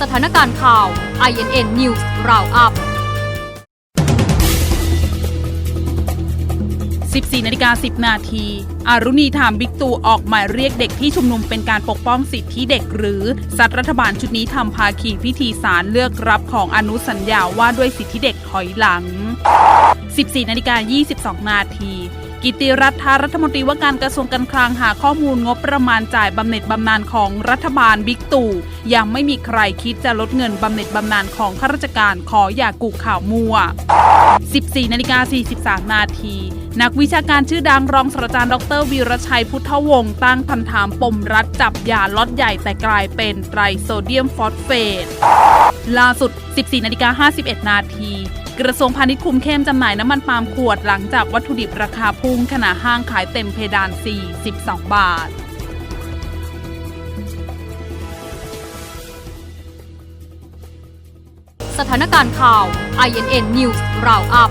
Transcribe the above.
สถานการณ์ข่าว INN News Roundup 14นาฬิกา10 นาที อารุณีถามบิ๊กตู่ออกหมายเรียกเด็กที่ชุมนุมเป็นการปกป้องสิทธิเด็กหรือสัตว์รัฐบาลชุดนี้ทำภาคีพิธีสารเลือกรับของอนุสัญญาว่าด้วยสิทธิเด็กถอยหลัง 14นาฬิกา22 นาที กิติรัฐารัฐมนตรีว่าการกระทรวงการคลังหาข้อมูลงบประมาณจ่ายบำเหน็จบำนาญของรัฐบาลบิ๊กตู่ยังไม่มีใครคิดจะลดเงินบำเหน็จบำนาญของข้าราชการขออย่ากุข่าวมัว 14นาฬิกา43 นาทีนักวิชาการชื่อดังรองศาสตราจารย์ดรวีรชัยพุทธวงศ์ตั้งคำถามปมรัฐจับยาล็อตใหญ่แต่กลายเป็นไตรโซเดียมฟอสเฟตล่าสุด 14นาฬิกา51 นาที กระทรวงพาณิชย์คุมเข้มจำหน่ายน้ำมันปาล์มขวดหลังจากวัตถุดิบราคาพุ่งขณะห้างขายเต็มเพดาน 42 บาทสถานการณ์ข่าว INN News Roundup